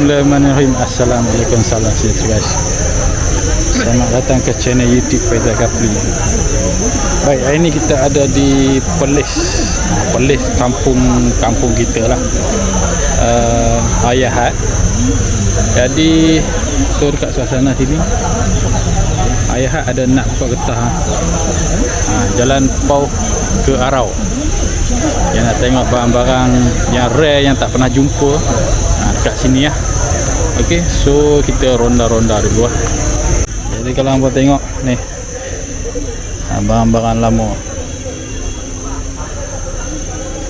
Bismillahirrahmanirrahim. Assalamualaikum. Salam sejahtera guys. Selamat datang ke channel YouTube Faizal Kapli Baik, hari ni kita ada di Perlis. Perlis kampung kampung kita lah. Uh, Ayahat Jadi So dekat suasana sini. Ayahat ada nak buka getah ha, Jalan Pau ke Arau. Yang nak tengok barang-barang yang rare yang tak pernah jumpa. Ha, Dekat sini lah Okay, so kita ronda-ronda dulu lah Jadi kalau hampa tengok ni. Ha, Barang-barang lama.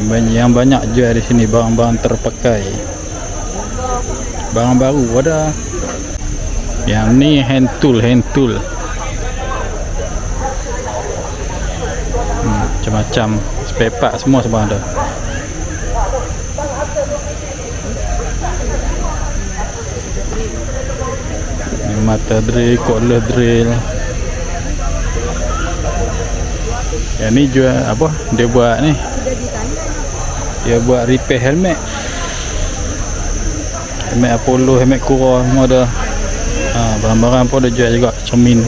Banyak- Yang banyak jual di sini barang-barang terpakai. Barang baru ada. Yang ni hand tool, hand tool. Hmm, Macam-macam Spare part semua semua ada mata drill, collar drill. Yang ni jual apa? Dia buat ni. Dia buat repair helmet. Helmet Apollo, helmet Kura semua ada. Ha, barang-barang pun ada jual juga cermin.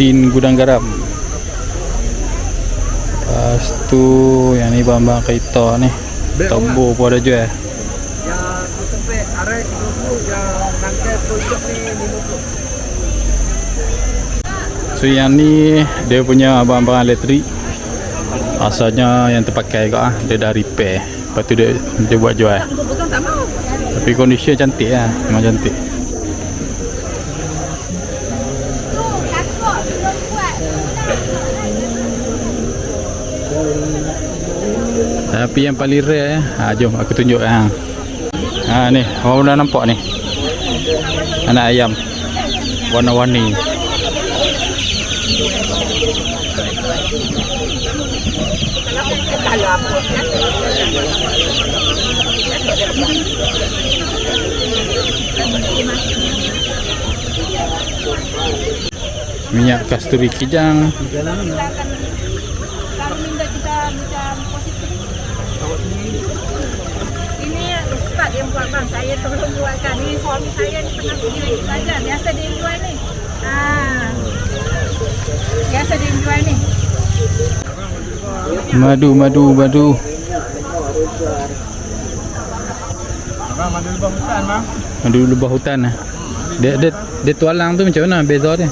Tin gudang garam. Lepas tu yang ni barang-barang kereta ni. Tombol pun ada jual Yang tempat arek 20 yang nangkai produk ni 50. so yang ni dia punya barang-barang elektrik. Asalnya yang terpakai juga ah. dia dah repair. Lepas tu dia, dia buat jual. Tapi condition cantik lah memang cantik Tapi yang paling rare eh. Ha, jom aku tunjuk ha. Ha ni, orang dah nampak ni. Anak ayam. Warna-warni. Minyak kasturi kijang. kita akan kalau minta kita macam positif ini Ustaz yang buat bang saya tolong buatkan ni suami saya ni tengah pergi lagi belajar biasa dia jual ni ha. biasa dia jual ni Madu, madu, madu. Ada lubang hutan bang. Madu lubang hutan lah. Dia, dia, dia tualang tu macam mana beza dia?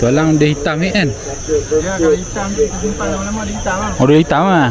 Tualang dia hitam ni kan? Dia kalau hitam kita simpan lama-lama dia hitam bang. Oh dia hitam lah.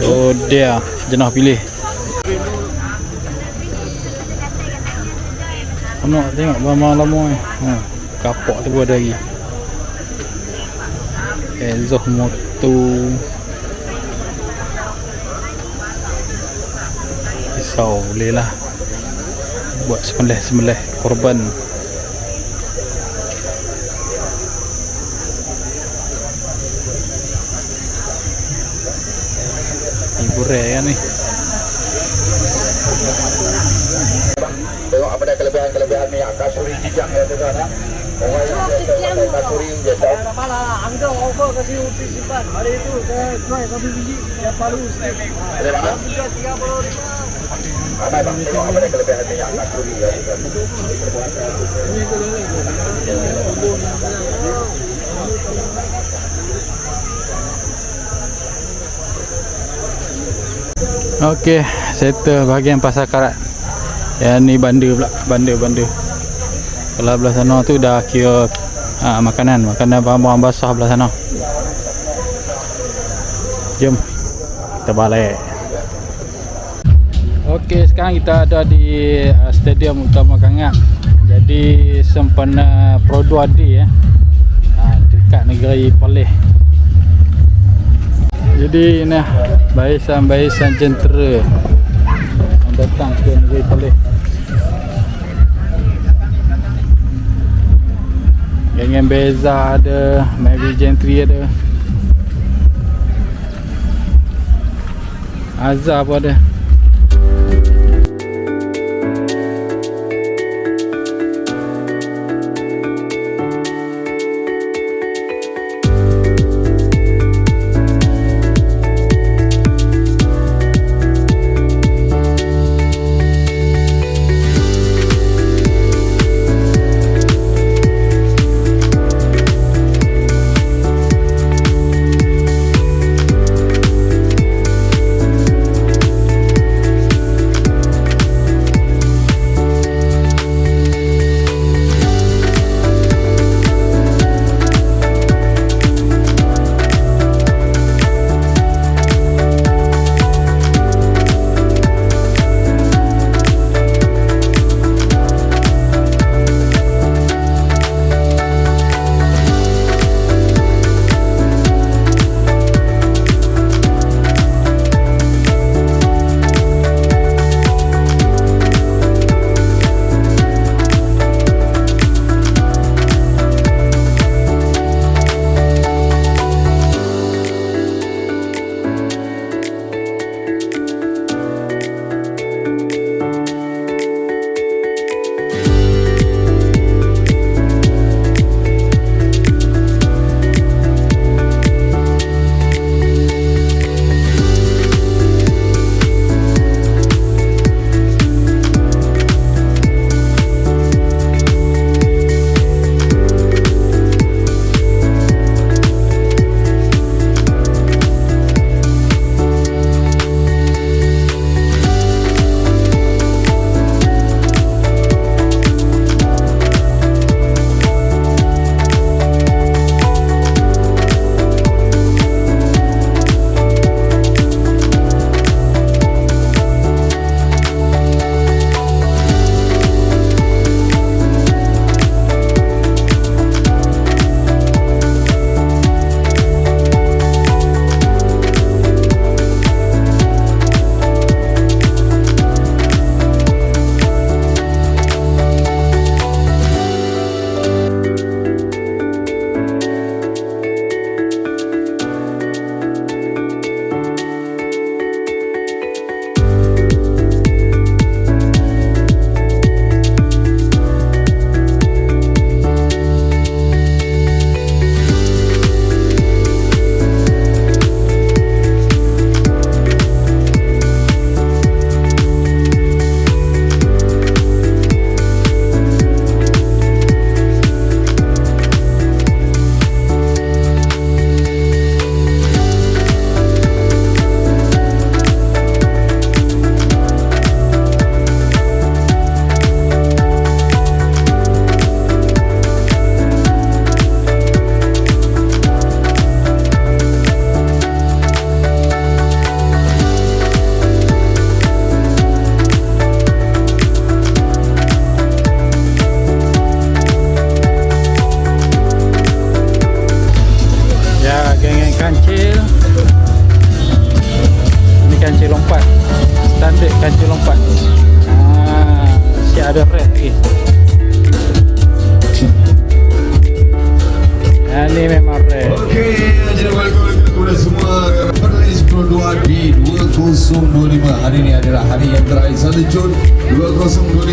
Oh dia. Jenah pilih. Nak tengok barang lama ni. Ha, kapak tu ada lagi. Exhaust motor. Pisau boleh lah. Buat sembelih-sembelih korban. Rare kan ni. Tengok apa dah kelebihan-kelebihan minyak kasuri kijang ya tuan ya. Orang yang biasa pakai kasuri je tahu. Tak apa angka over kasih uti simpan. Hari itu saya jual satu biji yang palu snap. Ada mana? Tiga tiga puluh lima. Ramai bang. Tengok apa dah kelebihan minyak kasuri ya tuan. Okey, settle bahagian pasar karat. Yang ni banda pula, banda-banda. Kalau belah sana tu dah kira ha, makanan, makanan barang-barang basah belah sana. Jom kita balik. Okey, sekarang kita ada di uh, Stadium Utama Kangak. Jadi sempena Pro 2D ya. Uh, dekat negeri Perlis. Jadi ini barisan-barisan jentera yang datang ke negeri Perlis. Geng-geng Beza ada, Mary Gentry ada. Azhar pun ada. Semua Perlis 2 di 2025 Hari ini adalah hari yang terakhir. 1 Jun 2025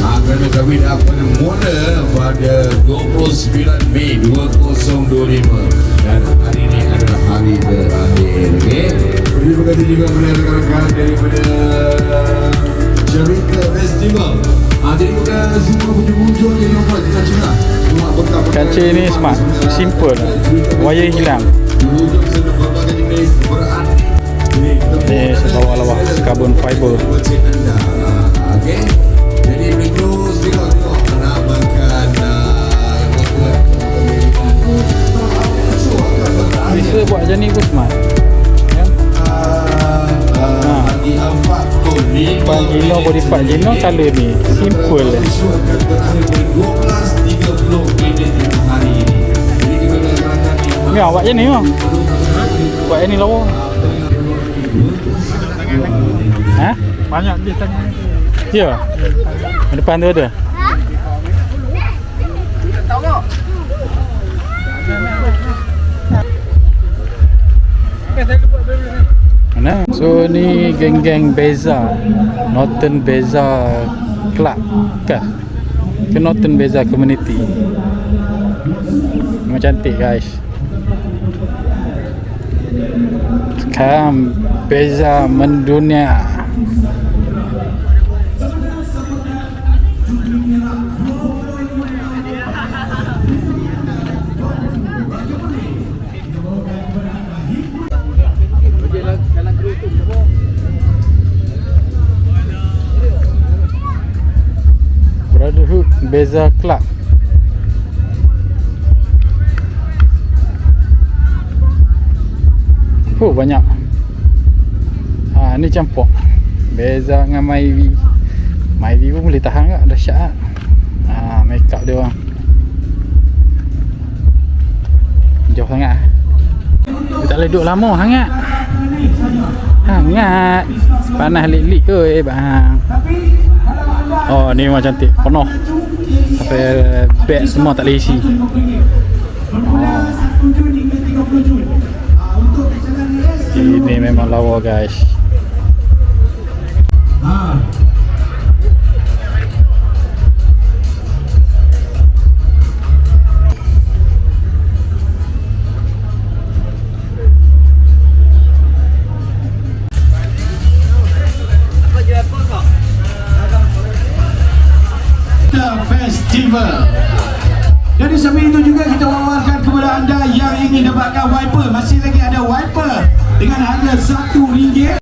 ha, Kerana kami akan mula pada 29 Mei 2025 Dan hari ini adalah hari terakhir Okey? Terima kasih juga kepada rakan-rakan daripada Cerita Festival. Jadi kepada semua pengunjung yang dapat kita cerah Kancil ni smart. Simple. Wire hilang. Ni sebawa lawak carbon fiber. Ah. Bisa buat macam ni pun smart. Ya. Ah, ah, pun lima Nampak Gino color ni Simple eh. Disuatkan berakhir di 12.30 minit tengah hari ini. Jadi kita yang Ni awak je ni mah Buat yang ni lawa Ha? Banyak dia tanya. Ya Depan tu ada Mana? So ni geng-geng Beza Northern Beza Club kan? Ke Northern Beza Community. Memang cantik guys. Sekarang Beza mendunia Beza Club. Oh banyak? Ha, Ni campur. Beza dengan Myvi. Myvi pun boleh tahan tak Dahsyat tak ha, Make up dia orang. Jauh sangat. Dia tak boleh duduk lama Hangat. Hangat. Panas lik-lik ke? Eh bang. Oh ni memang cantik. Penuh Sampai beg semua tak boleh isi. Ini memang lawa guys